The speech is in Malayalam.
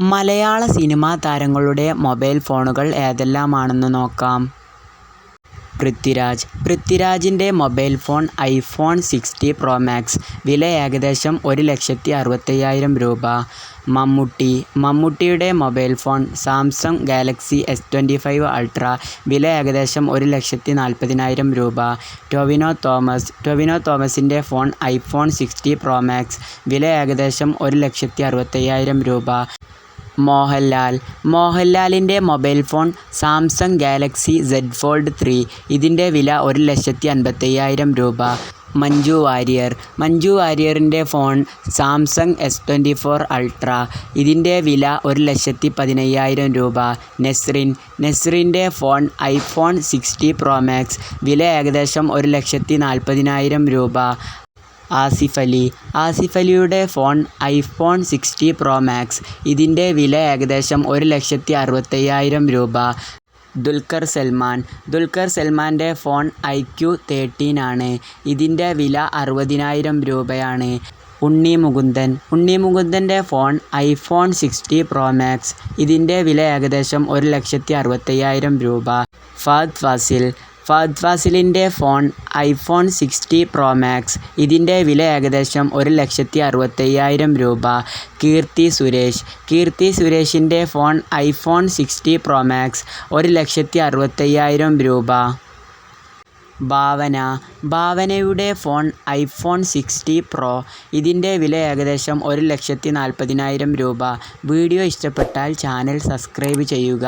മലയാള സിനിമാ താരങ്ങളുടെ മൊബൈൽ ഫോണുകൾ ഏതെല്ലാമാണെന്ന് നോക്കാം. പൃഥ്വിരാജ് പൃഥ്വിരാജിന്റെ mobile phone iPhone sixty pro max. വില ഏകദേശം ഒരു ലക്ഷത്തി അറുപത്തയ്യായിരം രൂപ. മമ്മൂട്ടി മമ്മൂട്ടിയുടെ mobile phone Samsung Galaxy S twenty five ultra. വില ഏകദേശം ഒരു ലക്ഷത്തി നാൽപ്പതിനായിരം രൂപ. ടൊവിനോ തോമസ് ടൊവിനോ തോമസിന്റെ phone iPhone sixty pro max. വില ഏകദേശം ഒരു ലക്ഷത്തി അറുപത്തയ്യായിരം രൂപ. മോഹൻലാൽ മോഹൻലാലിന്റെ mobile phone Samsung Galaxy Z fold three. ഇതിന്റെ വില ഒരു ലക്ഷത്തി അൻപത്തയ്യായിരം രൂപ. Manju Warrier Manju വാര്യറിന്റെ phone Samsung S twenty four ultra ഇതിന്റെ വില ഒരു ലക്ഷത്തി പതിനയ്യായിരം രൂപ. Nesrin നെസ്രിന്റെ phone iPhone sixty pro max. വില ഏകദേശം ഒരു ലക്ഷത്തി നാൽപ്പതിനായിരം രൂപ. ആസിഫ് അലി ആസിഫ് അലിയുടെ phone iPhone sixty pro max. ഇതിന്റെ വില ഏകദേശം ഒരു ലക്ഷത്തി അറുപത്തയ്യായിരം രൂപ. ദുൽഖർ സൽമാൻ ദുൽഖർ സൽമാന്റെ ഫോൺ ഐ ക്യു തേർട്ടീൻ ആണ്. ഇതിന്റെ വില അറുപതിനായിരം രൂപയാണ്. Unni Mukundan Unni മുകുന്ദന്റെ phone iPhone sixty pro max. ഇതിന്റെ വില ഏകദേശം ഒരു ലക്ഷത്തി അറുപത്തയ്യായിരം രൂപ. Fahad Fazil Fahad ഫാസിലിന്റെ phone iPhone sixty pro max. ഇതിന്റെ വില ഏകദേശം ഒരു ലക്ഷത്തി അറുപത്തയ്യായിരം രൂപ. കീർത്തി സുരേഷ് കീർത്തി സുരേഷിന്റെ phone iPhone sixty pro max. ഒരു ലക്ഷത്തി അറുപത്തയ്യായിരം രൂപ. ഭാവന ഭാവനയുടെ ഫോൺ ഐഫോൺ സിക്സ്റ്റി പ്രോ. ഇതിന്റെ വില ഏകദേശം ഒരു ലക്ഷത്തി നാൽപ്പതിനായിരം രൂപ. വീഡിയോ ഇഷ്ടപ്പെട്ടാൽ ചാനൽ സബ്സ്ക്രൈബ് ചെയ്യുക.